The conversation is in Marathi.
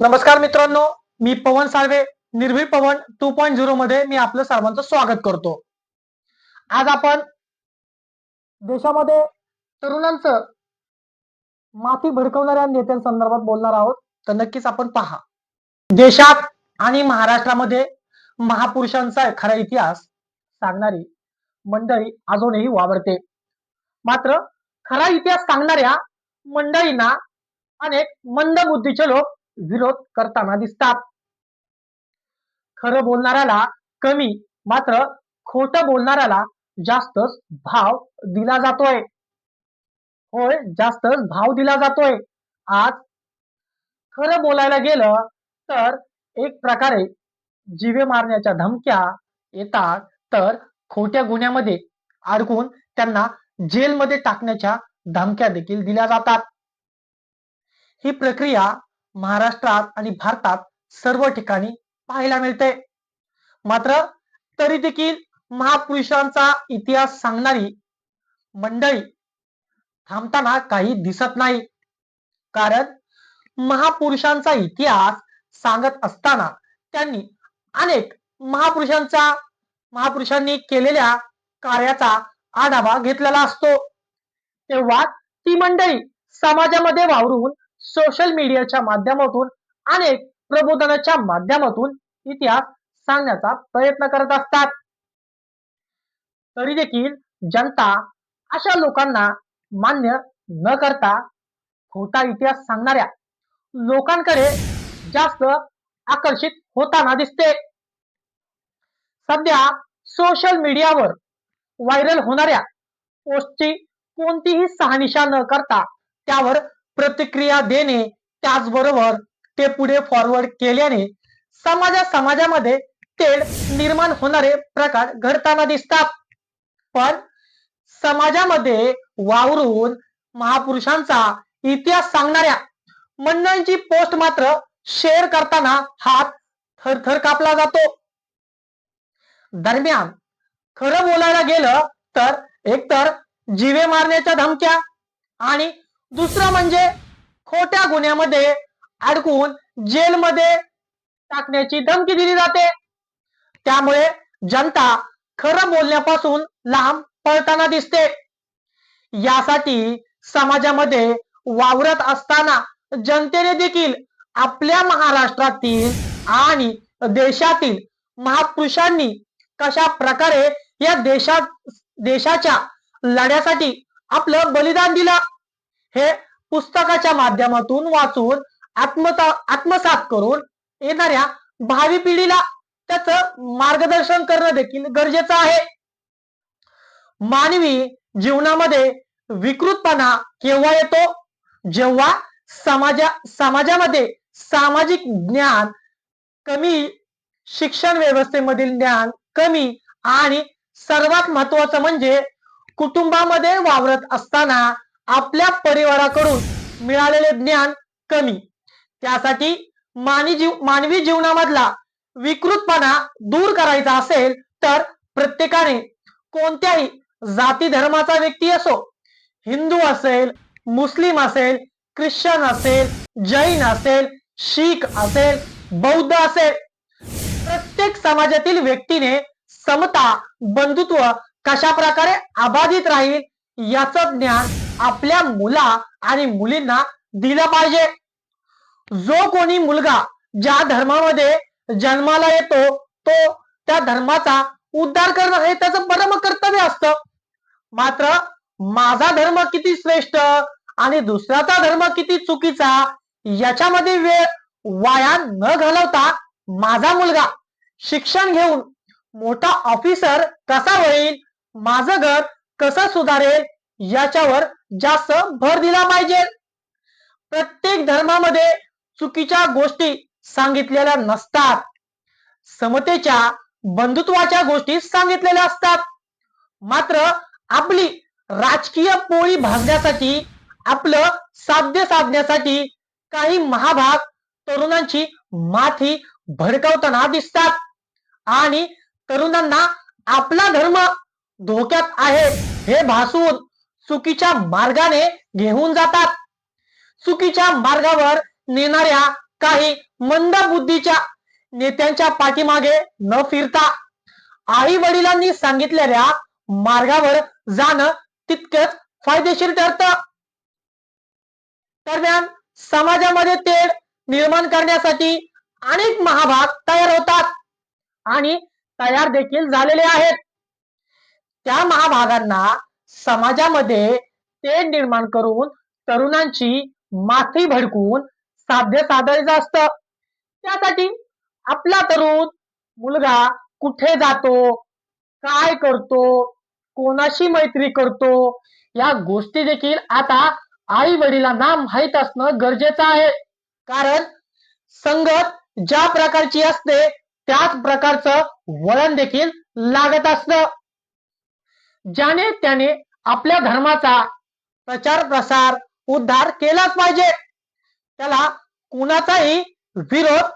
नमस्कार मित्रांनो मी पवन साळवे निर्भीड पवन टू पॉईंट झिरो मध्ये मी आपलं सर्वांचं स्वागत करतो. आज आपण देशामध्ये तरुणांचं माती भडकवणाऱ्या नेत्यांसंदर्भात बोलणार आहोत. तर नक्कीच आपण पहा. देशात आणि महाराष्ट्रामध्ये महापुरुषांचा खरा इतिहास सांगणारी मंडळी अजूनही वावरते. मात्र खरा इतिहास सांगणाऱ्या मंडळींना अनेक मंद बुद्धीचे लोक विरोध करताना दिसतात. खरं बोलणाऱ्याला कमी मात्र खोट बोलणाऱ्याला जास्तच भाव दिला जातोय. होय जास्तच भाव दिला जातोय. आज खरं बोलायला गेलं तर एक प्रकारे जीवे मारण्याच्या धमक्या येतात तर खोट्या गुन्ह्यामध्ये अडकून त्यांना जेलमध्ये टाकण्याच्या धमक्या देखील दिल्या जातात. ही प्रक्रिया महाराष्ट्रात आणि भारतात सर्व ठिकाणी पाहायला मिळते. मात्र तरी देखील महापुरुषांचा इतिहास सांगणारी मंडळी थांबताना काही दिसत नाही. कारण महापुरुषांचा इतिहास सांगत असताना त्यांनी अनेक महापुरुषांचा महापुरुषांनी केलेल्या कार्याचा आढावा घेतलेला असतो. तेव्हा ती मंडळी समाजामध्ये वावरून सोशल मीडियाच्या माध्यमातून अनेक प्रबोधनाच्या माध्यमातून इतिहास सांगण्याचा प्रयत्न करत असतात. तरी देखील जनता अशा लोकांना मान्य न करता खोटा इतिहास सांगणाऱ्या लोकांकडे जास्त आकर्षित होताना दिसते. सध्या सोशल मीडियावर व्हायरल होणाऱ्या पोस्टची कोणतीही सहानिशा न करता त्यावर प्रतिक्रिया देणे त्याचबरोबर ते पुढे फॉरवर्ड केल्याने समाजा समाजामध्ये तेढ निर्माण होणारे प्रकार घडताना दिसतात. पण समाजामध्ये वावरून महापुरुषांचा इतिहास सांगणाऱ्या मंडळींची पोस्ट मात्र शेअर करताना हात थरथर कापला जातो. दरम्यान खरं बोलायला गेलं तर एकतर जीवे मारण्याच्या धमक्या आणि दुसरं म्हणजे खोट्या गुन्ह्यामध्ये अडकून जेलमध्ये टाकण्याची धमकी दिली जाते. त्यामुळे जनता खरं बोलण्यापासून लांब पळताना दिसते. यासाठी समाजामध्ये वावरत असताना जनतेने देखील आपल्या महाराष्ट्रातील आणि देशातील महापुरुषांनी कशा प्रकारे या देशात देशाच्या लढ्यासाठी आपलं बलिदान दिलं? हे पुस्तकाच्या माध्यमातून वाचून आत्मता आत्मसात करून येणाऱ्या भावी पिढीला त्याचं मार्गदर्शन करणं देखील गरजेचं आहे. मानवी जीवनामध्ये विकृतपणा केव्हा येतो? जेव्हा समाजा समाजामध्ये सामाजिक ज्ञान कमी शिक्षण व्यवस्थेमधील ज्ञान कमी आणि सर्वात महत्वाचं म्हणजे कुटुंबामध्ये वावरत असताना आपल्या परिवाराकडून मिळालेले ज्ञान कमी. त्यासाठी मानवी जीव मानवी जीवनामधला विकृतपणा दूर करायचा असेल तर प्रत्येकाने कोणत्याही जाती धर्माचा व्यक्ती असो हिंदू असेल मुस्लिम असेल ख्रिश्चन असेल जैन असेल शीख असेल बौद्ध असेल प्रत्येक समाजातील व्यक्तीने समता बंधुत्व कशा प्रकारे अबाधित राहील याचं ज्ञान आपल्या मुला आणि मुलींना दिलं पाहिजे. जो कोणी मुलगा ज्या धर्मामध्ये जन्माला येतो तो त्या धर्माचा उद्धार करणं हे त्याचं परम कर्तव्य असतं. मात्र माझा धर्म किती श्रेष्ठ आणि दुसऱ्याचा धर्म किती चुकीचा याच्यामध्ये वेळ वाया न घालवता माझा मुलगा शिक्षण घेऊन मोठा ऑफिसर कसा होईल माझं घर कसं सुधारेल याच्यावर जास्त भर दिला पाहिजे. प्रत्येक धर्मामध्ये चुकीच्या गोष्टी सांगितलेल्या नसतात. समतेच्या बंधुत्वाच्या गोष्टी सांगितलेल्या असतात. मात्र आपली राजकीय पोळी भाजण्यासाठी आपलं साध्य साधण्यासाठी काही महाभाग तरुणांची माथी भडकावताना दिसतात. आणि तरुणांना आपला धर्म धोक्यात आहे हे भासून चुकीच्या मार्गाने घेऊन जातात. चुकीच्या मार्गावर नेणाऱ्या काही मंद बुद्धीच्या नेत्यांच्या पाठीमागे न फिरता आई वडिलांनी सांगितलेल्या मार्गावर जाणं तितकंच फायदेशीर ठरतं. दरम्यान समाजामध्ये तेढ निर्माण करण्यासाठी अनेक महाभाग तयार होतात आणि तयार देखील झालेले आहेत. त्या महाभागांना समाजामध्ये ते निर्माण करून तरुणांची माथी भडकून साध्य साधायचं असतं. त्यासाठी आपला तरुण मुलगा कुठे जातो काय करतो कोणाशी मैत्री करतो या गोष्टी देखील आता आई वडिलांना माहीत असणं गरजेचं आहे. कारण संगत ज्या प्रकारची असते त्याच प्रकारचं वळण देखील लागत असतं. ज्याने त्याने आपल्या धर्माचा प्रचार प्रसार उद्धार केलाच पाहिजे. त्याला कुणाचाही विरोध